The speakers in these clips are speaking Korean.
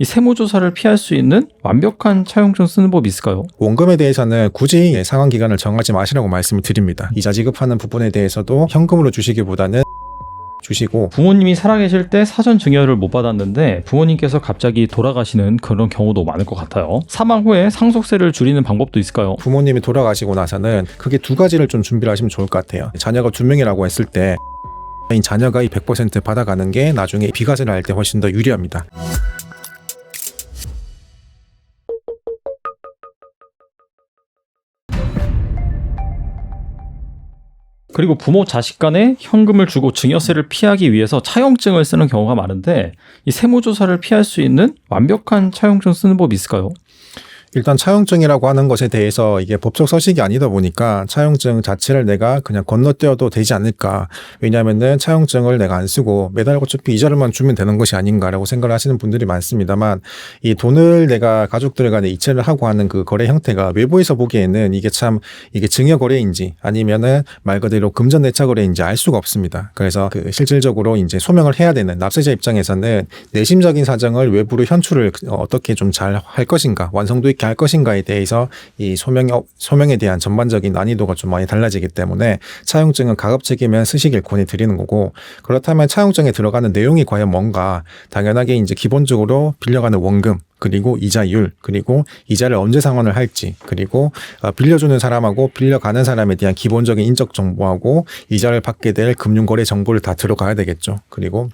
이 세무조사를 피할 수 있는 완벽한 차용증 쓰는 법이 있을까요? 원금에 대해서는 굳이 상환 기간을 정하지 마시라고 말씀을 드립니다. 이자 지급하는 부분에 대해서도 현금으로 주시기보다는 주시고 부모님이 살아계실 때 사전 증여를 못 받았는데 부모님께서 갑자기 돌아가시는 그런 경우도 많을 것 같아요. 사망 후에 상속세를 줄이는 방법도 있을까요? 부모님이 돌아가시고 나서는 크게 두 가지를 좀 준비를 하시면 좋을 것 같아요. 자녀가 두 명이라고 했을 때이 자녀가 이 100% 받아가는 게 나중에 비과세를 할 때 훨씬 더 유리합니다. 그리고 부모 자식 간에 현금을 주고 증여세를 피하기 위해서 차용증을 쓰는 경우가 많은데 이 세무조사를 피할 수 있는 완벽한 차용증 쓰는 법이 있을까요? 일단 차용증이라고 하는 것에 대해서 이게 법적 서식이 아니다 보니까 차용증 자체를 내가 그냥 건너뛰어도 되지 않을까. 왜냐하면은 차용증을 내가 안 쓰고 매달 어차피 이자를만 주면 되는 것이 아닌가라고 생각을 하시는 분들이 많습니다만 이 돈을 내가 가족들 간에 이체를 하고 하는 그 거래 형태가 외부에서 보기에는 이게 참 이게 증여 거래인지 아니면은 말 그대로 금전 내차 거래인지 알 수가 없습니다. 그래서 그 실질적으로 이제 소명을 해야 되는 납세자 입장에서는 내심적인 사정을 외부로 현출을 어떻게 좀 잘 할 것인가 완성도 있게 할 것인가에 대해서 이 소명 소명에 대한 전반적인 난이도가 좀 많이 달라지기 때문에 차용증은 가급적이면 쓰시길 권해드리는 거고 그렇다면 차용증에 들어가는 내용이 과연 뭔가 당연하게 이제 기본적으로 빌려가는 원금 그리고 이자율 그리고 이자를 언제 상환을 할지 그리고 어, 빌려주는 사람하고 빌려가는 사람에 대한 기본적인 인적 정보하고 이자를 받게 될 금융거래 정보를 다 들어가야 되겠죠. 그리고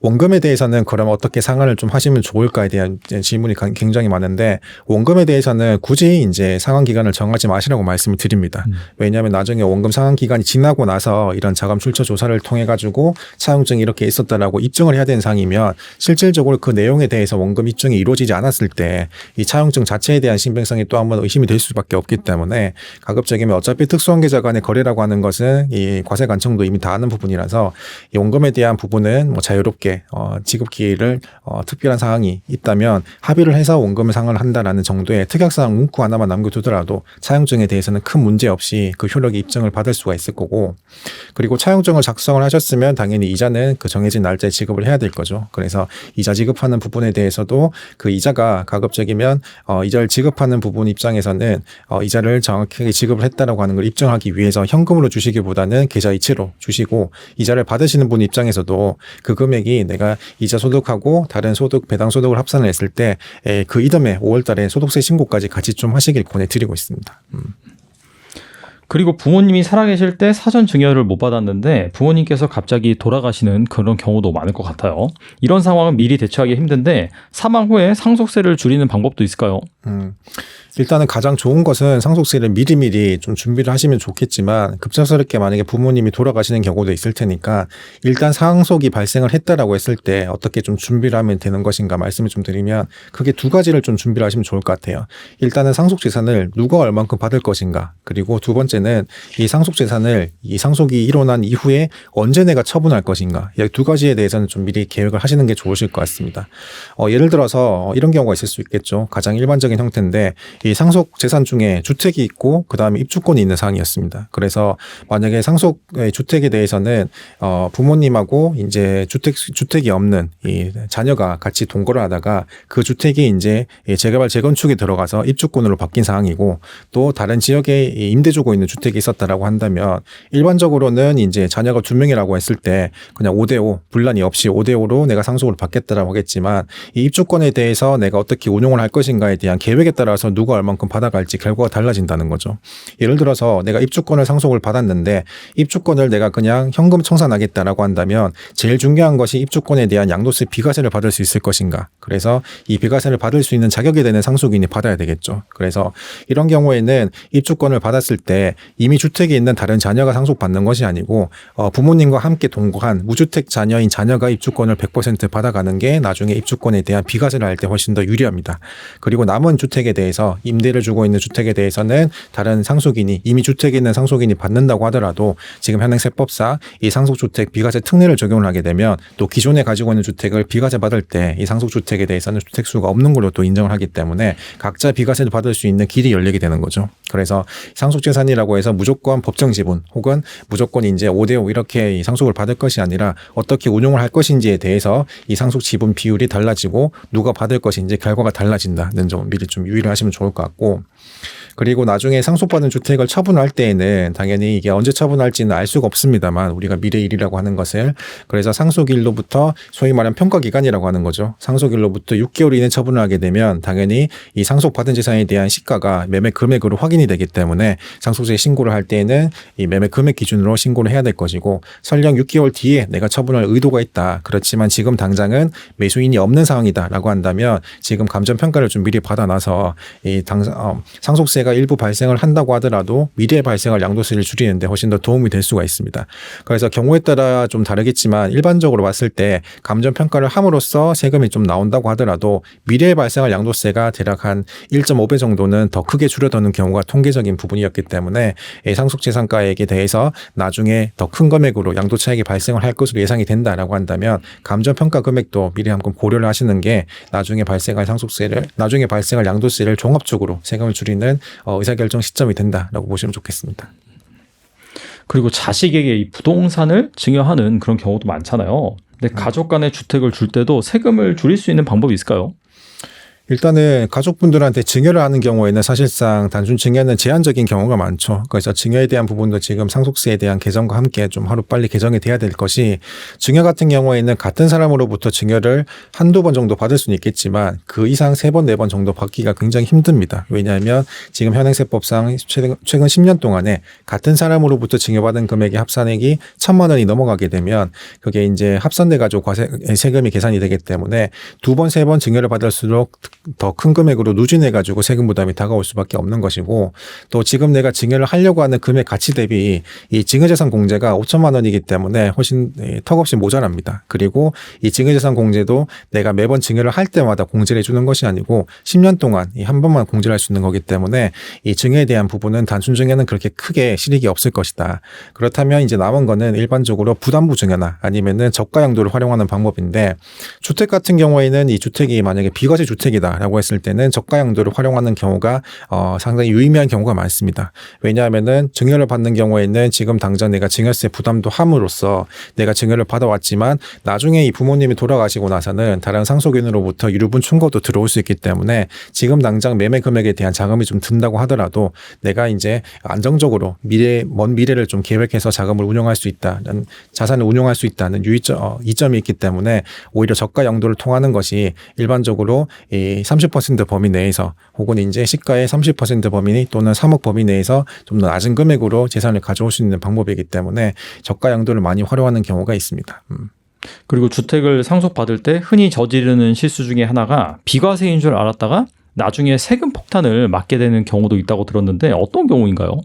원금에 대해서는 그럼 어떻게 상환을 좀 하시면 좋을까에 대한 질문이 가- 굉장히 많은데 원금에 대해서는 굳이 이제 상환 기간을 정하지 마시라고 말씀을 드립니다. 음. 왜냐하면 나중에 원금 상환 기간이 지나고 나서 이런 자금 출처 조사를 통해 가지고 차용증이 이렇게 있었다라고 입증을 해야 되는 상이면 실질적으로 그 내용에 대해서 원금 입증이 이루어지지 않았을 때 이 차용증 자체에 대한 신빙성이 또 한번 의심이 될 수밖에 없기 때문에 가급적이면 어차피 특수관계자 간의 거래라고 하는 것은 이 과세 관청도 이미 다 아는 부분이라서 이 원금에 대한 부분은 뭐 자유롭게 어, 지급 기일을 어, 특별한 사항이 있다면 합의를 해서 원금을 상환을 한다라는 정도의 특약사항 문구 하나만 남겨두더라도 차용증에 대해서는 큰 문제 없이 그 효력의 입증을 받을 수가 있을 거고 그리고 차용증을 작성을 하셨으면 당연히 이자는 그 정해진 날짜에 지급을 해야 될 거죠. 그래서 이자 지급하는 부분에 대해서도 그 이자가 가급적이면 어, 이자를 지급하는 부분 입장에서는 어, 이자를 정확하게 지급을 했다라고 하는 걸 입증하기 위해서 현금으로 주시기보다는 계좌 이체로 주시고 이자를 받으시는 분 입장에서도 그 금액이 내가 이자 소득하고 다른 소득 배당 소득을 합산을 했을 때 그 이듬해 5월달에 소득세 신고까지 같이 좀 하시길 권해드리고 있습니다. 그리고 부모님이 살아계실 때 사전 증여를 못 받았는데 부모님께서 갑자기 돌아가시는 그런 경우도 많을 것 같아요. 이런 상황은 미리 대처하기 힘든데 사망 후에 상속세를 줄이는 방법도 있을까요? 음, 일단은 가장 좋은 것은 상속세를 미리미리 좀 준비를 하시면 좋겠지만 급작스럽게 만약에 부모님이 돌아가시는 경우도 있을 테니까 일단 상속이 발생을 했다라고 했을 때 어떻게 좀 준비를 하면 되는 것인가 말씀을 좀 드리면 크게 두 가지를 좀 준비를 하시면 좋을 것 같아요. 일단은 상속 재산을 누가 얼만큼 받을 것인가 그리고 두 번째는 이 상속 재산을 이 상속이 일어난 이후에 언제 내가 처분할 것인가 이 두 가지에 대해서는 좀 미리 계획을 하시는 게 좋으실 것 같습니다. 어, 예를 들어서 이런 경우가 있을 수 있겠죠. 가장 일반적인 형태인데 이 상속 재산 중에 주택이 있고 그 다음에 입주권이 있는 상황이었습니다. 그래서 만약에 상속 의 주택에 대해서는 어, 부모님하고 이제 주택 주택이 없는 이 자녀가 같이 동거를 하다가 그 주택이 이제 이 재개발 재건축에 들어가서 입주권으로 바뀐 상황이고 또 다른 지역에 이 임대 주고 있는 주택이 있었다라고 한다면 일반적으로는 이제 자녀가 두 명이라고 했을 때 그냥 5대5 분란이 없이 5대5로 내가 상속을 받겠다라고 하겠지만 이 입주권에 대해서 내가 어떻게 운용을 할 것인가에 대한 계획에 따라서 누가 얼만큼 받아갈지 결과가 달라진다는 거죠. 예를 들어서 내가 입주권을 상속을 받았는데 입주권을 내가 그냥 현금 청산하겠다라고 한다면 제일 중요한 것이 입주권에 대한 양도세 비과세를 받을 수 있을 것인가. 그래서 이 비과세를 받을 수 있는 자격이 되는 상속인이 받아야 되겠죠. 그래서 이런 경우에는 입주권을 받았을 때 이미 주택에 있는 다른 자녀가 상속받는 것이 아니고 어, 부모님과 함께 동거한 무주택 자녀인 자녀가 입주권을 100% 받아가는 게 나중에 입주권에 대한 비과세를 할 때 훨씬 더 유리합니다. 그리고 나머지 남은 주택에 대해서 임대를 주고 있는 주택에 대해서는 다른 상속인이 이미 주택에 있는 상속인이 받는다고 하더라도 지금 현행 세법상 이 상속주택 비과세 특례를 적용을 하게 되면 또 기존에 가지고 있는 주택을 비과세 받을 때 이 상속주택에 대해서는 주택수가 없는 걸로 또 인정을 하기 때문에 각자 비과세를 받을 수 있는 길이 열리게 되는 거죠. 그래서 상속재산이라고 해서 무조건 법정 지분 혹은 무조건 이제 5대5 이렇게 이 상속을 받을 것이 아니라 어떻게 운용을 할 것인지에 대해서 이 상속 지분 비율이 달라지고 누가 받을 것인지 결과가 달라진다는 점 미리 좀 유의를 하시면 좋을 것 같고 그리고 나중에 상속받은 주택을 처분할 때에는 당연히 이게 언제 처분할지는 알 수가 없습니다만 우리가 미래일이라고 하는 것을 그래서 상속일로부터 소위 말하는 평가 기간이라고 하는 거죠. 상속일로부터 6개월 이내 처분을 하게 되면 당연히 이 상속받은 재산에 대한 시가가 매매 금액으로 확인이 되기 때문에 상속세 신고를 할 때에는 이 매매 금액 기준으로 신고를 해야 될 것이고 설령 6개월 뒤에 내가 처분할 의도가 있다. 그렇지만 지금 당장은 매수인이 없는 상황이다라고 한다면 지금 감정 평가를 좀 미리 받아놔서 이 당사 어, 상속세가 일부 발생을 한다고 하더라도 미래에 발생할 양도세를 줄이는데 훨씬 더 도움이 될 수가 있습니다. 그래서 경우에 따라 좀 다르겠지만 일반적으로 봤을 때 감정 평가를 함으로써 세금이 좀 나온다고 하더라도 미래에 발생할 양도세가 대략 한 1.5배 정도는 더 크게 줄어드는 경우가 통계적인 부분이었기 때문에 이 상속재산가액에 대해서 나중에 더 큰 금액으로 양도 차익이 발생을 할 것으로 예상이 된다라고 한다면 감정 평가 금액도 미리 한번 고려를 하시는 게 나중에 발생할 상속세를 나중에 발생할 양도세를 종합적으로 세금을 줄이는 어, 의사결정 시점이 된다라고 보시면 좋겠습니다. 그리고 자식에게 이 부동산을 증여하는 그런 경우도 많잖아요. 근데 가족 간의 주택을 줄 때도 세금을 줄일 수 있는 방법이 있을까요? 일단은 가족분들한테 증여를 하는 경우에는 사실상 단순 증여는 제한적인 경우가 많죠. 그래서 증여에 대한 부분도 지금 상속세에 대한 개정과 함께 좀 하루 빨리 개정이 돼야 될 것이 증여 같은 경우에는 같은 사람으로부터 증여를 한두 번 정도 받을 수는 있겠지만 그 이상 세 번, 네 번 정도 받기가 굉장히 힘듭니다. 왜냐하면 지금 현행세법상 최근, 최근 10년 동안에 같은 사람으로부터 증여받은 금액의 합산액이 천만 원이 넘어가게 되면 그게 이제 합산돼 가지고 과세 세금이 계산이 되기 때문에 두 번, 세 번 증여를 받을수록 더 큰 금액으로 누진해 가지고 세금 부담이 다가올 수밖에 없는 것이고 또 지금 내가 증여를 하려고 하는 금액 가치 대비 이 증여재산 공제가 5천만 원이기 때문에 훨씬 예, 턱없이 모자랍니다. 그리고 이 증여재산 공제도 내가 매번 증여를 할 때마다 공제를 해주는 것이 아니고 10년 동안 이한 번만 공제를 할 수 있는 거기 때문에 이 증여에 대한 부분은 단순 증여는 그렇게 크게 실익이 없을 것이다. 그렇다면 이제 남은 거는 일반적으로 부담부 증여나 아니면은 저가 양도를 활용하는 방법인데 주택 같은 경우에는 이 주택이 만약에 비과세 주택이다 라고 했을 때는 저가 양도를 활용하는 경우가 어, 상당히 유의미한 경우가 많습니다. 왜냐하면은 증여를 받는 경우에는 지금 당장 내가 증여세 부담도 함으로써 내가 증여를 받아왔지만 나중에 이 부모님이 돌아가시고 나서는 다른 상속인으로부터 유류분 충고도 들어올 수 있기 때문에 지금 당장 매매 금액에 대한 자금이 좀 든다고 하더라도 내가 이제 안정적으로 미래 먼 미래를 좀 계획해서 자금을 운용할 수 있다는 자산을 운용할 수 있다는 유의점 어, 이점이 있기 때문에 오히려 저가 양도를 통하는 것이 일반적으로 이 30% 범위 내에서 혹은 이제 시가의 30% 범위 또는 3억 범위 내에서 좀 더 낮은 금액으로 재산을 가져올 수 있는 방법이기 때문에 저가 양도를 많이 활용하는 경우가 있습니다. 음. 그리고 주택을 상속받을 때 흔히 저지르는 실수 중에 하나가 비과세인 줄 알았다가 나중에 세금 폭탄을 맞게 되는 경우도 있다고 들었는데 어떤 경우인가요?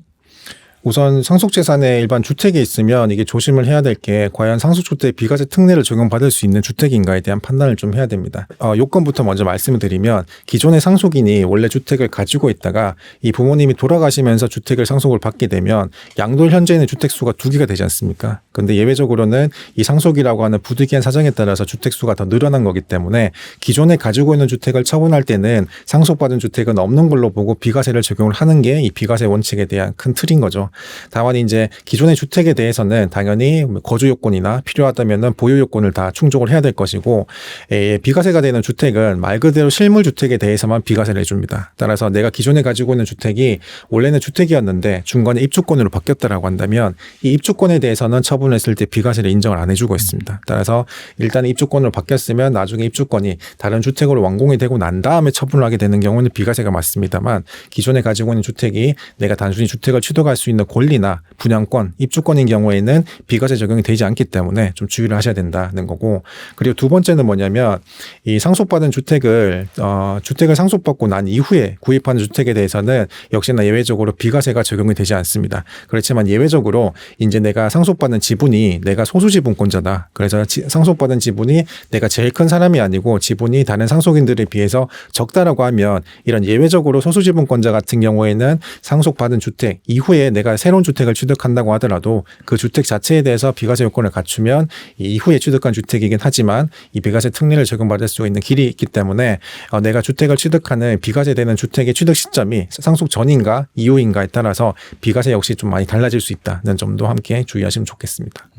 우선 상속재산에 일반 주택이 있으면 이게 조심을 해야 될 게 과연 상속주택 비과세 특례를 적용받을 수 있는 주택인가에 대한 판단을 좀 해야 됩니다. 어, 요건부터 먼저 말씀을 드리면 기존의 상속인이 원래 주택을 가지고 있다가 이 부모님이 돌아가시면서 주택을 상속을 받게 되면 양도 현재는 주택 수가 두 개가 되지 않습니까? 근데 예외적으로는 이 상속이라고 하는 부득이한 사정에 따라서 주택 수가 더 늘어난 거기 때문에 기존에 가지고 있는 주택을 처분할 때는 상속받은 주택은 없는 걸로 보고 비과세를 적용을 하는 게 이 비과세 원칙에 대한 큰 틀인 거죠. 다만 이제 기존의 주택에 대해서는 당연히 거주 요건이나 필요하다면은 보유 요건을 다 충족을 해야 될 것이고 에, 비과세가 되는 주택은 말 그대로 실물 주택에 대해서만 비과세를 해줍니다. 따라서 내가 기존에 가지고 있는 주택이 원래는 주택이었는데 중간에 입주권으로 바뀌었다라고 한다면 이 입주권에 대해서는 처분했을 때 비과세를 인정을 안 해주고 있습니다. 따라서 일단 입주권으로 바뀌었으면 나중에 입주권이 다른 주택으로 완공이 되고 난 다음에 처분을 하게 되는 경우는 비과세가 맞습니다만 기존에 가지고 있는 주택이 내가 단순히 주택을 취득할 수 있는 있는 권리나 분양권, 입주권인 경우에는 비과세 적용이 되지 않기 때문에 좀 주의를 하셔야 된다는 거고 그리고 두 번째는 뭐냐면 이 상속받은 주택을 어 주택을 상속받고 난 이후에 구입하는 주택에 대해서는 역시나 예외적으로 비과세가 적용이 되지 않습니다. 그렇지만 예외적으로 이제 내가 상속받은 지분이 내가 소수 지분권자다. 그래서 지- 상속받은 지분이 내가 제일 큰 사람이 아니고 지분이 다른 상속인들에 비해서 적다라고 하면 이런 예외적으로 소수 지분권자 같은 경우에는 상속받은 주택 이후에 내가 새로운 주택을 취득한다고 하더라도 그 주택 자체에 대해서 비과세 요건을 갖추면 이 이후에 취득한 주택이긴 하지만 이 비과세 특례를 적용받을 수 있는 길이 있기 때문에 어, 내가 주택을 취득하는 비과세되는 주택의 취득 시점이 상속 전인가 이후인가에 따라서 비과세 역시 좀 많이 달라질 수 있다는 점도 함께 주의하시면 좋겠습니다.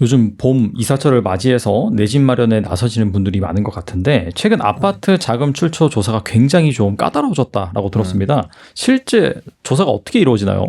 요즘 봄 이사철을 맞이해서 내 집 마련에 나서시는 분들이 많은 것 같은데 최근 아파트 자금 출처 조사가 굉장히 좀 까다로워졌다라고 들었습니다. 실제 조사가 어떻게 이루어지나요?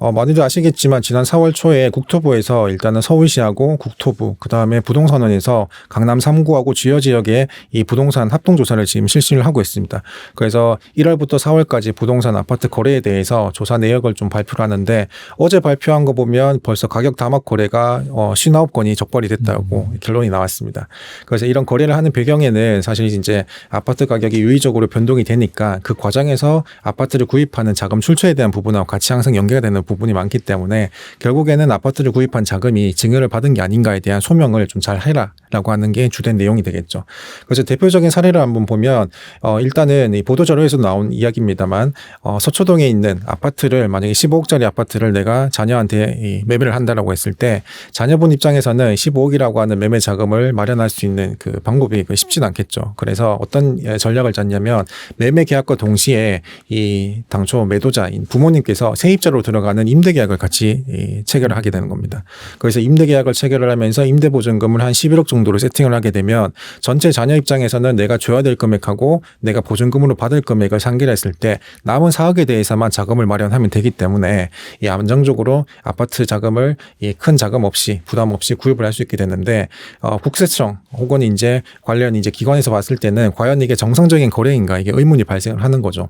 어, 많이들 아시겠지만 지난 4월 초에 국토부에서 일단은 서울시하고 국토부 그다음에 부동산원에서 강남 3구하고 주요 지역에 이 부동산 합동 조사를 지금 실시를 하고 있습니다. 그래서 1월부터 4월까지 부동산 아파트 거래에 대해서 조사 내역을 좀 발표를 하는데 어제 발표한 거 보면 벌써 가격 담합 거래가 어 59건이 적발이 됐다고 결론이 나왔습니다. 그래서 이런 거래를 하는 배경에는 사실 이제 아파트 가격이 유의적으로 변동이 되니까 그 과정에서 아파트를 구입하는 자금 출처에 대한 부분하고 같이 항상 연계가 되는 부분이 많기 때문에 결국에는 아파트를 구입한 자금이 증여를 받은 게 아닌가에 대한 소명을 좀 잘 해라라고 하는 게 주된 내용이 되겠죠. 그래서 대표적인 사례를 한번 보면 어 일단은 이 보도 자료에서 나온 이야기입니다만 어 서초동에 있는 아파트를 만약에 15억짜리 아파트를 내가 자녀한테 이 매매를 한다라고 했을 때 자녀분 입장에서는 15억이라고 하는 매매 자금을 마련할 수 있는 그 방법이 그 쉽진 않겠죠. 그래서 어떤 예, 전략을 짰냐면 매매 계약과 동시에 이 당초 매도자인 부모님께서 세입자로 들어가는 임대 계약을 같이 이 체결을 하게 되는 겁니다. 그래서 임대 계약을 체결을 하면서 임대 보증금을 한 11억 정도로 세팅을 하게 되면 전체 자녀 입장에서는 내가 줘야 될 금액하고 내가 보증금으로 받을 금액을 상기를 했을 때 남은 4억에 대해서만 자금을 마련하면 되기 때문에 이 안정적으로 아파트 자금을 이큰 자금 없이 부담 없이 구입을 할 수 있게 되는데 어, 국세청 혹은 이제 관련 이제 기관에서 봤을 때는 과연 이게 정상적인 거래인가 이게 의문이 발생을 하는 거죠.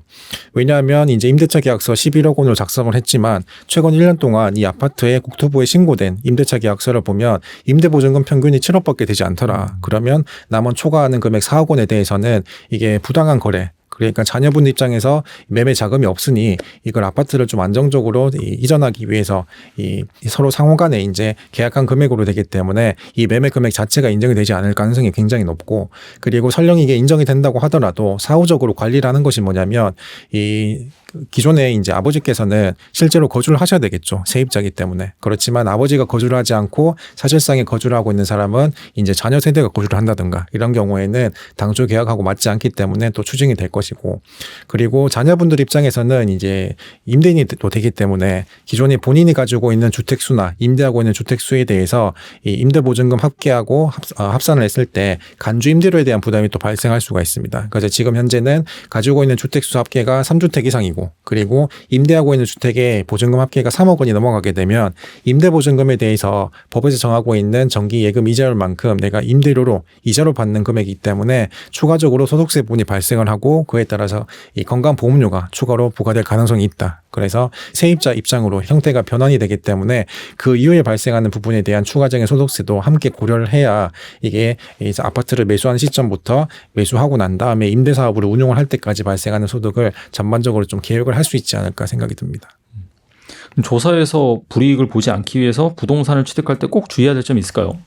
왜냐하면 이제 임대차 계약서 11억 원으로 작성을 했지만 최근 1년 동안 이 아파트에 국토부에 신고된 임대차 계약서를 보면 임대 보증금 평균이 7억밖에 되지 않더라. 그러면 남은 초과하는 금액 4억 원에 대해서는 이게 부당한 거래 그러니까 자녀분 입장에서 매매 자금이 없으니 이걸 아파트를 좀 안정적으로 이- 이전하기 위해서 이 서로 상호 간에 이제 계약한 금액으로 되기 때문에 이 매매 금액 자체가 인정이 되지 않을 가능성이 굉장히 높고 그리고 설령 이게 인정이 된다고 하더라도 사후적으로 관리를 하는 것이 뭐냐면 이 기존에 이제 아버지께서는 실제로 거주를 하셔야 되겠죠. 세입자이기 때문에. 그렇지만 아버지가 거주를 하지 않고 사실상에 거주를 하고 있는 사람은 이제 자녀 세대가 거주를 한다든가 이런 경우에는 당초 계약하고 맞지 않기 때문에 또 추징이 될 것이고 그리고 자녀분들 입장에서는 이제 임대인이 또 되기 때문에 기존에 본인이 가지고 있는 주택수나 임대하고 있는 주택수에 대해서 이 임대보증금 합계하고 합, 어, 합산을 했을 때 간주 임대료에 대한 부담이 또 발생할 수가 있습니다. 그래서 지금 현재는 가지고 있는 주택수 합계가 3주택 이상이고 그리고 임대하고 있는 주택의 보증금 합계가 3억 원이 넘어가게 되면 임대 보증금에 대해서 법에서 정하고 있는 정기 예금 이자율만큼 내가 임대료로 이자로 받는 금액이기 때문에 추가적으로 소득세 분이 발생을 하고 그에 따라서 이 건강보험료가 추가로 부과될 가능성이 있다. 그래서 세입자 입장으로 형태가 변환이 되기 때문에 그 이후에 발생하는 부분에 대한 추가적인 소득세도 함께 고려를 해야 이게 이제 아파트를 매수한 시점부터 매수하고 난 다음에 임대 사업으로 운용을 할 때까지 발생하는 소득을 전반적으로 좀 계획을 할 수 있지 않을까 생각이 듭니다. 조사에서 불이익을 보지 않기 위해서 부동산을 취득할 때 꼭 주의해야 될 점이 있을까요?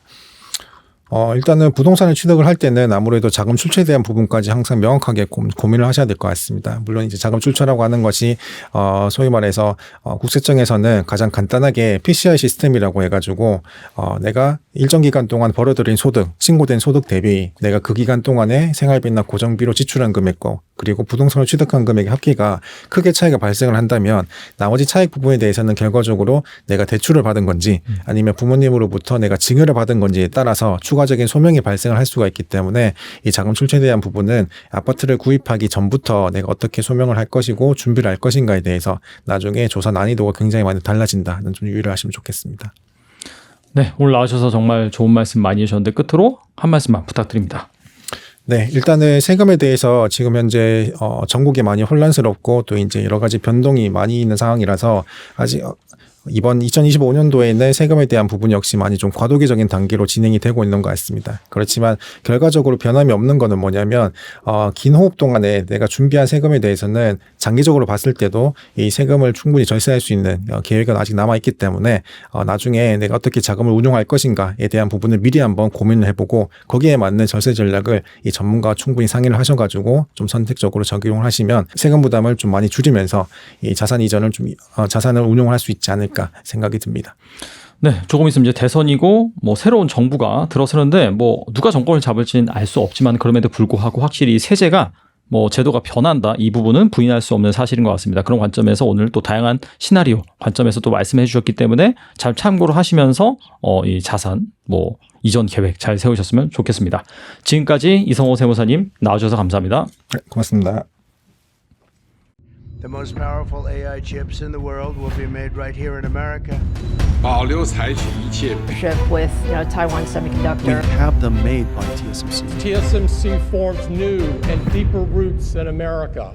어, 일단은 부동산을 취득을 할 때는 아무래도 자금 출처에 대한 부분까지 항상 명확하게 고, 고민을 하셔야 될 것 같습니다. 물론 이제 자금 출처라고 하는 것이 어, 소위 말해서 어, 국세청에서는 가장 간단하게 PCR 시스템이라고 해가지고 어, 내가 일정 기간 동안 벌어들인 소득, 신고된 소득 대비 내가 그 기간 동안에 생활비나 고정비로 지출한 금액과 그리고 부동산을 취득한 금액의 합계가 크게 차이가 발생을 한다면 나머지 차익 부분에 대해서는 결과적으로 내가 대출을 받은 건지 아니면 부모님으로부터 내가 증여를 받은 건지에 따라서 추가 적인 소명이 발생을 할 수가 있기 때문에 이 자금 출처에 대한 부분은 아파트를 구입하기 전부터 내가 어떻게 소명을 할 것이고 준비를 할 것인가에 대해서 나중에 조사 난이도가 굉장히 많이 달라진다는 좀 유의를 하시면 좋겠습니다. 네, 오늘 나와주셔서 정말 좋은 말씀 많이 해주셨는데 끝으로 한 말씀만 부탁드립니다. 네, 일단은 세금에 대해서 지금 현재 어, 전국이 많이 혼란스럽고 또 이제 여러 가지 변동이 많이 있는 상황이라서 아직 어, 이번 2025년도에는 세금에 대한 부분 역시 많이 좀 과도기적인 단계로 진행이 되고 있는 것 같습니다. 그렇지만 결과적으로 변함이 없는 거는 뭐냐면 어, 긴 호흡 동안에 내가 준비한 세금에 대해서는 장기적으로 봤을 때도 이 세금을 충분히 절세할 수 있는 어, 계획은 아직 남아 있기 때문에 어, 나중에 내가 어떻게 자금을 운용할 것인가에 대한 부분을 미리 한번 고민을 해보고 거기에 맞는 절세 전략을 이 전문가와 충분히 상의를 하셔가지고 좀 선택적으로 적용을 하시면 세금 부담을 좀 많이 줄이면서 이 자산 이전을 좀 어, 자산을 운용할 수 있지 않을까 생각이 듭니다. 네, 조금 있으면 이제 대선이고 뭐 새로운 정부가 들어서는데 뭐 누가 정권을 잡을지는 알 수 없지만 그럼에도 불구하고 확실히 세제가 뭐 제도가 변한다 이 부분은 부인할 수 없는 사실인 것 같습니다. 그런 관점에서 오늘 또 다양한 시나리오 관점에서 또 말씀해 주셨기 때문에 잘 참고를 하시면서 어 이 자산 뭐 이전 계획 잘 세우셨으면 좋겠습니다. 지금까지 이성호 세무사님 나와주셔서 감사합니다. 네, 고맙습니다. The most powerful AI chips in the world will be made right here in America. 保留采取一切 partnership with you know Taiwan We Semiconductor. have them made by TSMC. TSMC forms new and deeper roots in America.